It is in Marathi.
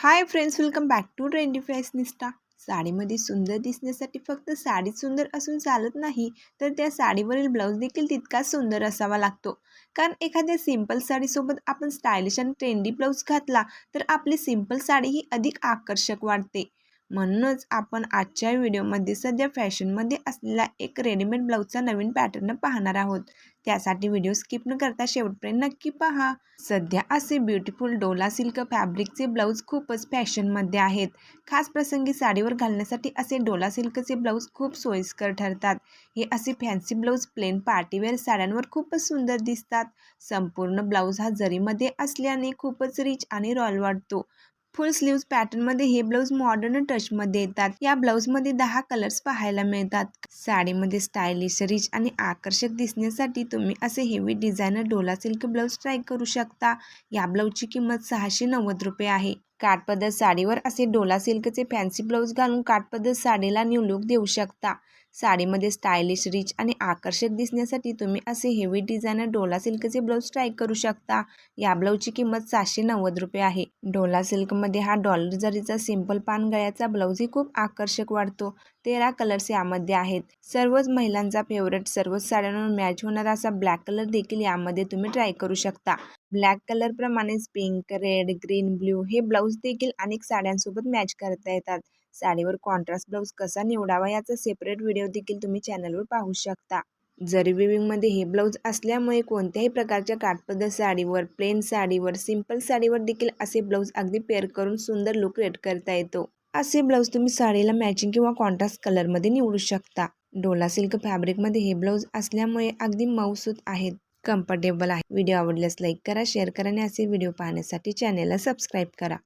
Hi friends welcome back to trendy fashionista साडीमध्ये सुंदर दिसण्यासाठी फक्त साडी सुंदर असून चालत नाही तर त्या साडीवरील ब्लाऊज देखील तितकाच सुंदर असावा लागतो. कारण एखाद्या सिंपल साडीसोबत आपण स्टायलिश आणि ट्रेंडी ब्लाऊज घातला तर आपली सिंपल साडी ही अधिक आकर्षक वाटते. म्हणूनच आपण आजच्या व्हिडिओमध्ये सध्या फॅशनमध्ये असलेला एक रेडीमेड ब्लाऊजचा नवीन पॅटर्न पाहणार आहोत. त्यासाठी व्हिडिओ स्किप न करता शेवटपर्यंत नक्की पहा. सध्या असे ब्युटिफुल डोला सिल्क फॅब्रिकचे ब्लाऊज खूपच फॅशनमध्ये आहेत. खास प्रसंगी साडीवर घालण्यासाठी असे डोला सिल्कचे ब्लाऊज खूप सोयीस्कर ठरतात. हे असे फॅन्सी ब्लाऊज प्लेन पार्टीवेअर साड्यांवर खूपच सुंदर दिसतात. संपूर्ण ब्लाऊज हा जरीमध्ये असल्याने खूपच रिच आणि रॉयल वाटतो. फुल स्लीव्ज पॅटर्नमध्ये हे ब्लाऊज मॉडर्न टचमध्ये येतात. या ब्लाऊजमध्ये दहा कलर्स पाहायला मिळतात. साडीमध्ये स्टायलिश रिच आणि आकर्षक दिसण्यासाठी तुम्ही असे हेवी डिझायनर डोला सिल्क ब्लाऊज ट्राय करू शकता. या ब्लाऊजची किंमत सहाशे नव्वद रुपये आहे. काठपदर साडीवर असे डोला सिल्कचे फॅन्सी ब्लाऊज घालून काठपदर साडीला न्यू लुक देऊ शकता. साडीमध्ये स्टायलिश रिच आणि आकर्षक दिसण्यासाठी तुम्ही असे हेवी डिझायनर डोला सिल्कचे ब्लाऊज ट्राय करू शकता. या ब्लाऊजची किंमत सातशे नव्वद रुपये आहे. डोला सिल्कमध्ये हा डॉलर जरीचा सिंपल पान गळ्याचा ब्लाऊजही खूप आकर्षक वाटतो. तेरा कलर्स यामध्ये आहेत. सर्वच महिलांचा फेवरेट सर्वच साड्यांवर मॅच होणारा असा ब्लॅक कलर देखील यामध्ये तुम्ही ट्राय करू शकता. ब्लॅक कलर प्रमाणेच पिंक रेड ग्रीन ब्ल्यू हे ब्लाऊज देखील अनेक साड्यांसोबत मॅच करता येतात. साडीवर कॉन्ट्रास्ट ब्लाऊज कसा निवडावा याचा सेपरेट व्हिडिओ देखील तुम्ही चॅनलवर पाहू शकता. जरी विविंगमध्ये हे ब्लाऊज असल्यामुळे कोणत्याही प्रकारच्या काठपदर साडीवर प्लेन साडीवर सिंपल साडीवर देखील असे ब्लाऊज अगदी पेअर करून सुंदर लुक क्रिएट करता येतो. असे ब्लाऊज तुम्ही साडीला मॅचिंग किंवा कॉन्ट्रास्ट कलरमध्ये निवडू शकता. डोला सिल्क फॅब्रिकमध्ये हे ब्लाऊज असल्यामुळे अगदी मऊसूत आहेत. कम्फर्टेबल आहे. व्हिडिओ आवडल्यास लाईक करा शेअर करा आणि असे व्हिडिओ पाहण्यासाठी चॅनेलला सबस्क्राईब करा.